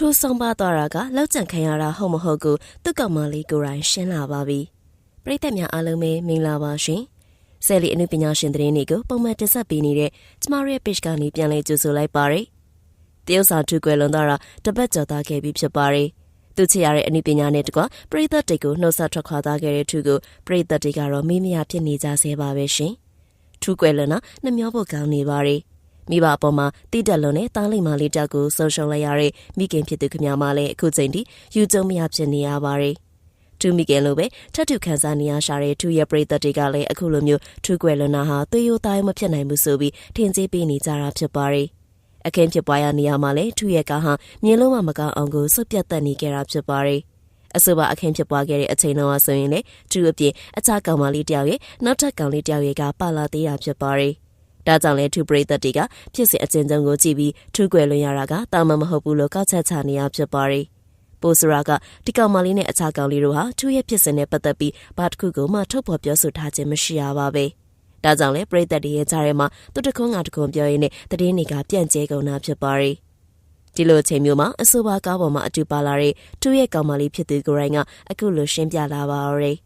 ထိုးဆုံးပါသွားတာကလောက်ကျန်ခံရတာဟုတ်မဟုတ်ကိုသူ့ကောင်မလေးကိုယ်တိုင်ရှင်းလာပါပြီပရိသတ်များအားလုံးပဲမင်္ဂလာပါရှင်ဆယ်လီအနုပညာရှင်သတင်းတွေကိုပုံမှန်တင်ဆက်ပေးနေတဲ့ကျမတို့ရဲ့ page ကနေပြန်လည်ကြိုဆိုလိုက်ပါရယ်တရုတ်စာထုကွယ်လွန်သွားတာတပတ်ကျော်သားခဲ့ပြီဖြစ်ပါရယ်သူချစ်ရတဲ့အနုပညာနဲ့တကွပရိသတ်တွေကိုနှုတ်ဆက်ထွက်ခွာသားခဲ့တဲ့သူကိုပရိသတ်တွေကတော့မိမရဖြစ်နေကြဆဲပါပဲရှင်ထူးကွယ်လွန်တာနှမျောဖို့ကောင်းနေပါရယ် မိဘအပေါ်မှာတိတက်လွန်နဲ့တားလိမ့်မာလေးတက်ကိုဆုံးရှုံးလိုက်ရတဲ့မိခင်ဖြစ်သူခင်ဗျာမလည်းအခုချိန်ထိယူကြုံမရဖြစ်နေရပါရယ်သူမိခင်လိုပဲထပ်တူခန်းစားနေရရှာတဲ့သူရဲ့ပရိသတ်တွေကလည်းအခုလိုမျိုးထူးကွယ်လွန်တာဟာသွေးရိုးသားမဖြစ်နိုင်ဘူးဆိုပြီးထင်ကြီးပေးနေကြတာဖြစ်ပါရယ်အခင်းဖြစ်ပွားရနေရမှာလဲသူရဲ့ကားဟာမြင်းလုံးမမကောင်းအောင်ကိုစွတ်ပြတ်တက်နေကြတာဖြစ်ပါရယ်အဆိုပါအခင်းဖြစ်ပွားခဲ့တဲ့အချိန်တော့ဆိုရင်လေသူအပြင်အခြားကောင်မလေးတယောက်ရဲ့နောက်ထပ်ကောင်လေးတယောက်ရဲ့ကပါလာသေးတာဖြစ်ပါရယ် ဒါကြောင့်လဲထူပရိသတ်တွေကဖြစ်စဉ်အကျဉ်းဆုံးကိုကြည့်ပြီးထူကွယ်လွန်ရတာကတာမန်မဟုတ်ဘူးလို့ကောက်ချက်ချနေရဖြစ်ပါရီပိုစရာကဒီကောင်မလေးနဲ့အခြားကောင်လေးတို့ဟာထူရဲ့ဖြစ်စဉ်နဲ့ပတ်သက်ပြီးဘာတစ်ခုကိုမှထုတ်ဖော်ပြောဆိုထားခြင်းမရှိရပါပဲဒါကြောင့်လဲပရိသတ်တွေရဲ့ကြားထဲမှာသူတခွန်းကတခွန်းပြောရင်းနဲ့တည်င်းတွေကပြန့်ကျဲကုန်တာဖြစ်ပါရီဒီလိုအချိန်မျိုးမှာအဆိုပါကားပေါ်မှာအတူပါလာတဲ့သူရဲ့ကောင်မလေးဖြစ်သူကိုရိုင်းကအခုလိုရှင်းပြလာပါရယ်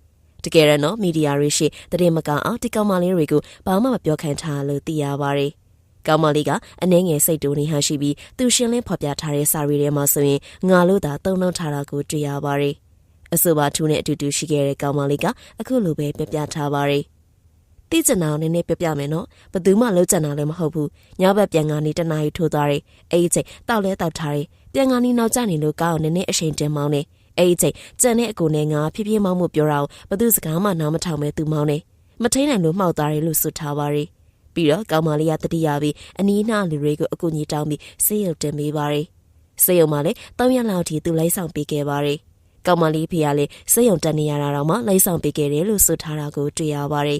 တကယ်တော့မီဒီယာတွေရှိတရင်မကအောင်ဒီကောင်မလေးတွေကိုဘာမှမပြောခံထားလို့သိရပါတယ်။ကောင်မလေးကအနှဲငယ်စိတ်တူနေဟန်ရှိပြီးသူရှင်းလင်းဖော်ပြထားတဲ့စာရီထဲမှာဆိုရင်ငါလို့သာတုံလုံးထားတာကိုတွေ့ရပါတယ်။အဆိုပါထူးနဲ့အတူတူရှိခဲ့တဲ့ကောင်မလေးကအခုလိုပဲပြပြထားပါတယ်။တိကျနာအောင်နည်းနည်းပြပြမယ်နော်။ဘသူမှလုံးကျန်တာလည်းမဟုတ်ဘူး။ညဘက်ပြန်ကနေတနားရီထိုးသွားတယ်။အဲ့ဒီချိန်တောက်လဲတောက်ထားတယ်။ပြန်ကနေနောက်ကျနေလို့ကောင်းအောင်နည်းနည်းအချိန်တင်မောင်းတယ်။ အဲ့ဒီချိန်ကြံတဲ့အကိုနဲ့ငါဖြည်းဖြည်းမောင်းမှုပြောတာကိုဘသူစကားမှနားမထောင်ပဲသူမောင်းနေမထိန်နိုင်လို့မှောက်သားတယ်လို့ဆိုထားပါရီပြီးတော့ကောင်မလေးကတတိယပြီးအနီးနှလူတွေကိုအကူကြီးတောင်းပြီးဆေးရုံတင်ပေးပါရီဆေးရုံမှာလည်း၃ရက်လောက်ထိသူလိုက်ဆောင်ပေးခဲ့ပါရီကောင်မလေးဖေကလည်းဆေးရုံတက်နေရတာတော့မှလိုက်ဆောင်ပေးခဲ့တယ်လို့ဆိုထားတာကိုတွေ့ရပါရီ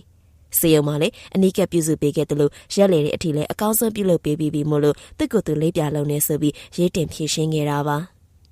စေယုံမှာလည်းအနီးကပ်ပြုစုပေးခဲ့တယ်လို့ရက်လေတဲ့အထိလည်းအကောင်းဆုံးပြုလုပ်ပေးပြီးပြီမို့လို့သူ့ကိုယ်သူလေးပြလုံးနေဆိုပြီးရေးတင်ဖြည့်ရှင်းခဲ့တာပါ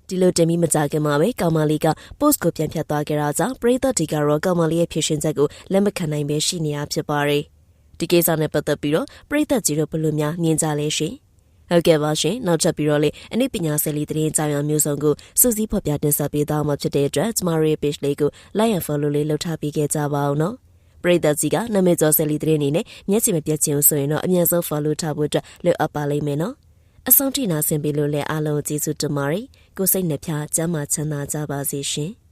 ဒီလိုတင်ပြီးမကြခင်မှာပဲကောင်မလေးက post ကိုပြန်ဖြတ်သွားကြတာကြောင့်ပရိသတ်ဒီကတော့ကောင်မလေးရဲ့ဖြည့်ရှင်ချက်ကိုလက်မခံနိုင်ပဲရှိနေတာဖြစ်ပါတယ်။ဒီကိစ္စနဲ့ပတ်သက်ပြီးတော့ပရိသတ်ကြီးတို့ဘယ်လိုများမြင်ကြလဲရှင်။ဟုတ်ကဲ့ပါရှင်နောက်ချက်ပြီးတော့လေအနည်းပညာဆယ်လီသတင်းကြောင်ရမျိုးစုံကိုစူးစီးဖော်ပြတင်ဆက်ပေးသွားမှာဖြစ်တဲ့အတွက်ကျမတို့ရဲ့ page လေးကို like and follow လေးလုပ်ထားပေးခဲ့ကြပါအောင်နော်ပရိသတ်ကြီးကနာမည်ကျော်ဆယ်လီသတင်းအနေနဲ့မျက်ခြေမပြတ်ခြင်းဆိုရင်တော့အမြန်ဆုံး follow ထားဖို့အတွက်လွတ်အပ်ပါလိမ့်မယ်နော်။ အဆုံးထိနာဆင်ပေးလို့လည်းအားလုံးကျေးဇူးတင်ပါတယ်ကိုစိတ်နှပြချမ်းသာချမ်းသာကြပါစေရှင်။